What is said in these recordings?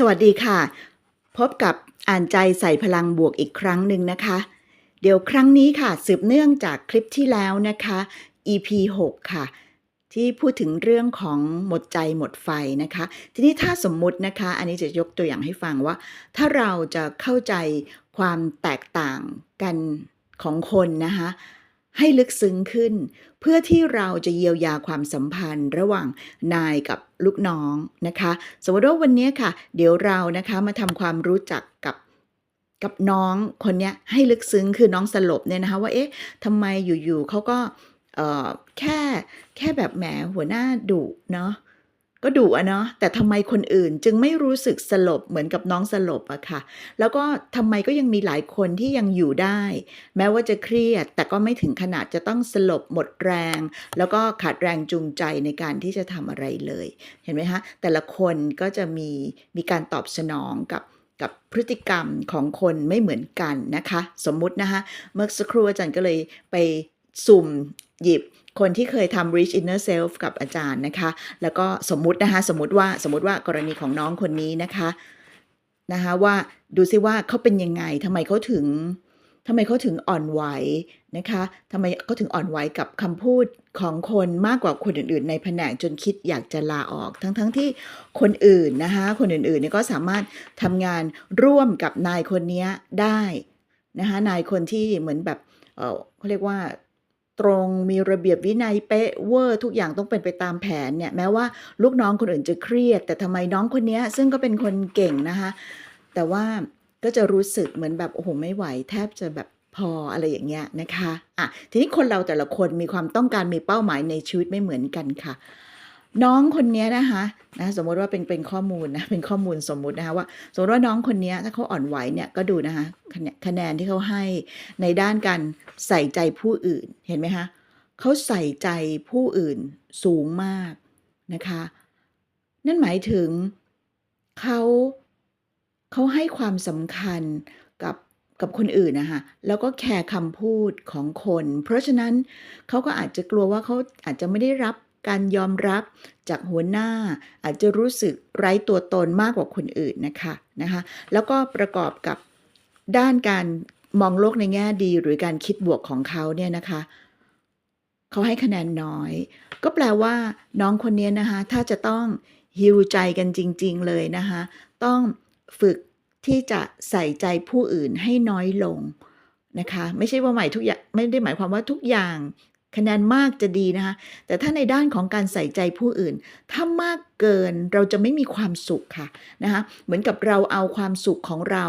สวัสดีค่ะ พบกับอ่านใจใส่พลังบวกอีกครั้งหนึ่งนะคะ เดี๋ยวครั้งนี้ค่ะ สืบเนื่องจากคลิปที่แล้วนะคะ EP 6 ค่ะ ที่พูดถึงเรื่องของหมดใจหมดไฟนะคะ ทีนี้ถ้าสมมุตินะคะ อันนี้จะยกตัวอย่างให้ฟังว่า ถ้าเราจะเข้าใจความแตกต่างกันของคนนะคะ ให้ลึกซึ้งขึ้น เพื่อที่เราจะเยียวยาความสัมพันธ์ ระหว่างนายกับลูกน้องนะคะ สมมติว่าวันนี้ค่ะ เดี๋ยวเรานะคะมาทำความรู้จักกับกับน้องคนนี้ให้ลึกซึ้งคือน้องสลบเนี่ยนะคะว่าเอ๊ะทำไมอยู่ๆเขาก็เอ่อแค่แค่แบบแหมหัวหน้าดุเนาะ ก็ดุอะเนาะแต่ทำไมคนอื่นจึงไม่รู้สึกสลบเหมือนกับน้องสลบอะค่ะ แล้วก็ทำไมก็ยังมีหลายคนที่ยังอยู่ได้ แม้ว่าจะเครียด แต่ก็ไม่ถึงขนาดจะต้องสลบหมดแรง แล้วก็ขาดแรงจูงใจในการที่จะทำอะไรเลย เห็นไหมคะแต่ละคนก็จะมีมีการตอบสนองกับกับพฤติกรรมของคนไม่เหมือนกันนะคะ สมมุตินะคะเมื่อสักครู่อาจารย์ก็เลยไปสุ่มหยิบ คนที่เคยทำ reach inner self กับอาจารย์นะคะ แล้วก็สมมุตินะคะสมมุติว่าสมมุติว่ากรณีของน้องคนนี้นะคะนะคะว่าดูซิว่าเขาเป็นยังไงทำไมเขาถึงทำไมเขาถึงอ่อนไหวนะคะทำไมเขาถึงอ่อนไหวกับคำพูดของคนมากกว่าคนอื่น ๆ ในแผนกจนคิดอยากจะลาออก ทั้งๆที่คนอื่นนะคะคนอื่นๆเนี่ยก็สามารถทำงานร่วมกับนายคนนี้ได้นะคะนายคนที่เหมือนแบบเออเขาเรียกว่า ตรงมีระเบียบวินัยเป๊ะเวอร์ทุกอย่างต้องเป็นไปตามแผนเนี่ยแม้ว่าลูกน้องคนอื่นจะเครียด แต่ทำไมน้องคนนี้ซึ่งก็เป็นคนเก่งนะคะแต่ว่าก็จะรู้สึกเหมือนแบบโอ้โหไม่ไหว แทบจะแบบพออะไรอย่างเงี้ยนะคะอะทีนี้คนเราแต่ละคนมีความต้องการมีเป้าหมายในชีวิตไม่เหมือนกันค่ะ น้องคนนี้นะคะนะสมมติว่าเป็นเป็นข้อมูลนะเป็นข้อมูลสมมุตินะคะว่า สมมติว่าน้องคนนี้ถ้าเขาอ่อนไหวเนี่ยก็ดูนะคะคะแนนที่เขาให้ในด้านการใส่ใจผู้อื่นเห็นไหมคะเขาใส่ใจผู้อื่นสูงมากนะคะ นั่นหมายถึงเขาเขาให้ความสำคัญกับกับคนอื่นนะคะแล้วก็แคร์คำพูดของคน เพราะฉะนั้นเขาก็อาจจะกลัวว่าเขาอาจจะไม่ได้รับ การยอมรับจากหัวหน้า อาจจะรู้สึกไร้ตัวตนมากกว่าคนอื่นนะคะนะคะแล้วก็ประกอบกับด้านการมองโลกในแง่ดี หรือการคิดบวกของเขาเนี่ยนะคะเขาให้คะแนนน้อย ก็แปลว่าน้องคนนี้นะคะถ้าจะต้องฮิวใจกันจริง ๆ เลยนะคะต้องฝึกที่จะใส่ใจผู้อื่นให้น้อยลงนะคะ ไม่ใช่ว่าหมายทุกอย่างไม่ได้หมายความว่าทุกอย่าง คะแนนมากจะดีนะคะ แต่ถ้าในด้านของการใส่ใจผู้อื่น ถ้ามากเกินเราจะไม่มีความสุขค่ะนะคะเหมือนกับเราเอาความสุขของเรา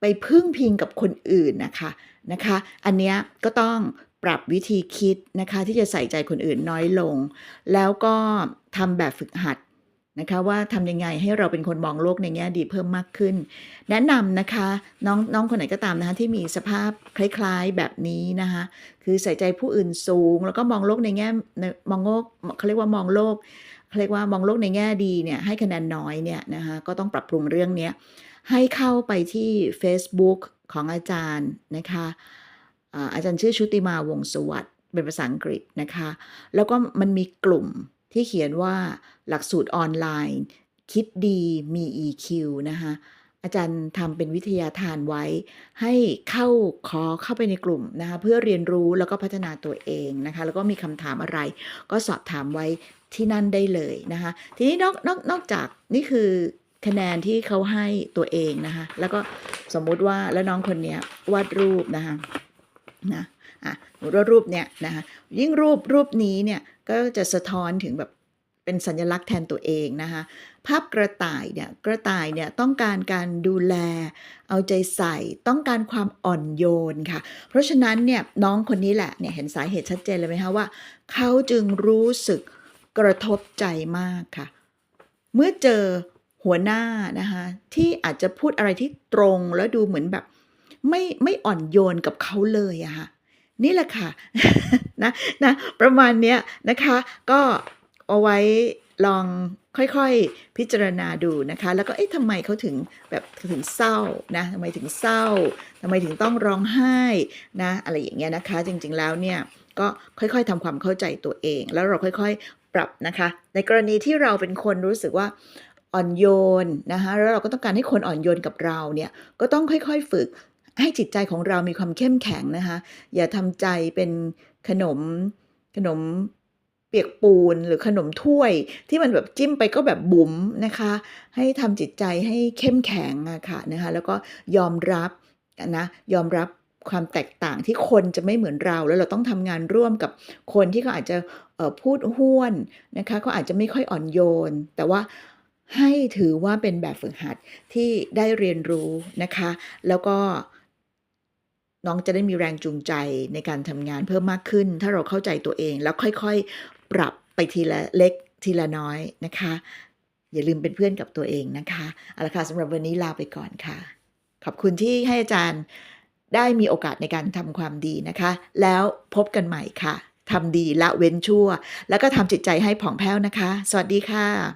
ไปพึ่งพิงกับคนอื่นนะคะนะคะ อันเนี้ยก็ต้องปรับวิธีคิดนะคะที่จะใส่ใจคนอื่นน้อยลง แล้วก็ทำแบบฝึกหัด นะคะว่าทำยังไงให้เราเป็นคนมองโลกในแง่ดีเพิ่มมากขึ้น แนะนำนะคะน้องน้องคนไหนก็ตามนะคะที่มีสภาพคล้ายๆแบบนี้นะคะคือใส่ใจผู้อื่นสูง แล้วก็มองโลกในแง่มองโลกเขาเรียกว่ามองโลกเขาเรียกว่ามองโลกในแง่ดีเนี่ยให้คะแนนน้อยเนี่ยนะคะก็ต้องปรับปรุงเรื่องนี้ให้เข้าไปที่ Facebook ของอาจารย์นะคะอาจารย์ชื่อชุติมาวงสวัสด์เป็นภาษาอังกฤษนะคะ แล้วก็มันมีกลุ่ม ที่เขียนว่าหลักสูตรออนไลน์ คิดดีมี EQ นะคะอาจารย์ทำเป็นวิทยาทานไว้ ให้เข้าขอเข้าไปในกลุ่มนะคะเพื่อเรียนรู้แล้วก็พัฒนาตัวเองนะคะแล้วก็มีคำถามอะไร ก็สอบถามไว้ที่นั่นได้เลยนะคะทีนี้นอกนอกนอกจากนี่คือคะแนนที่เขาให้ตัวเองนะคะแล้วก็สมมุติว่าแล้วน้องคนนี้วาดรูปนะคะนะ อะสมมติว่ารูปเนี้ยนะคะยิ่งรูปรูปนี้เนี่ยก็จะสะท้อนถึงแบบเป็นสัญลักษณ์แทนตัวเองนะคะ ภาพกระต่ายเนี่ยกระต่ายเนี่ยต้องการการดูแล เอาใจใส่ต้องการความอ่อนโยนค่ะ เพราะฉะนั้นเนี่ยน้องคนนี้แหละเนี่ยเห็นสาเหตุชัดเจนเลยไหมคะว่า เขาจึงรู้สึกกระทบใจมากค่ะ เมื่อเจอหัวหน้านะคะที่อาจจะพูดอะไรที่ตรงแล้วดูเหมือนแบบไม่ไม่อ่อนโยนกับเขาเลยอะค่ะ นี่แหละค่ะนะนะประมาณเนี้ยนะคะก็เอาไว้ลองค่อยๆ พิจารณาดูนะคะ แล้วก็เอ๊ะทำไมเขาถึงแบบถึงเศร้านะทำไมถึงเศร้าทำไมถึงต้องร้องไห้นะอะไรอย่างเงี้ยนะคะ จริงๆแล้วเนี่ยก็ค่อยๆทำความเข้าใจตัวเอง แล้วเราค่อยๆปรับนะคะ ในกรณีที่เราเป็นคนรู้สึกว่าอ่อนโยนนะคะแล้วเราก็ต้องการให้คนอ่อนโยนกับเราเนี่ยก็ต้องค่อยๆ ฝึก ให้จิตใจของเรามีความเข้มแข็งนะคะ อย่าทำใจเป็นขนมขนมเปียกปูนหรือขนมถ้วย ที่มันแบบจิ้มไปก็แบบบุ๋มนะคะ ให้ทำจิตใจให้เข้มแข็งอะค่ะนะคะ แล้วก็ยอมรับนะยอมรับความแตกต่างที่คนจะไม่เหมือนเรา แล้วเราต้องทำงานร่วมกับคนที่เขาอาจจะพูดห้วนนะคะเขาอาจจะไม่ค่อยอ่อนโยน แต่ว่าให้ถือว่าเป็นแบบฝึกหัดที่ได้เรียนรู้นะคะ แล้วก็ น้องจะได้มีแรงจูงใจในการทำงานเพิ่มมากขึ้น ถ้าเราเข้าใจตัวเองแล้วค่อยๆ ปรับไปทีละเล็กทีละน้อยนะคะ อย่าลืมเป็นเพื่อนกับตัวเองนะคะเอาละค่ะสำหรับวันนี้ลาไปก่อนค่ะ ขอบคุณที่ให้อาจารย์ได้มีโอกาสในการทำความดีนะคะ แล้วพบกันใหม่ค่ะทำดีละเว้นชั่ว แล้วก็ทำจิตใจให้ผ่องแผ้วนะคะ สวัสดีค่ะ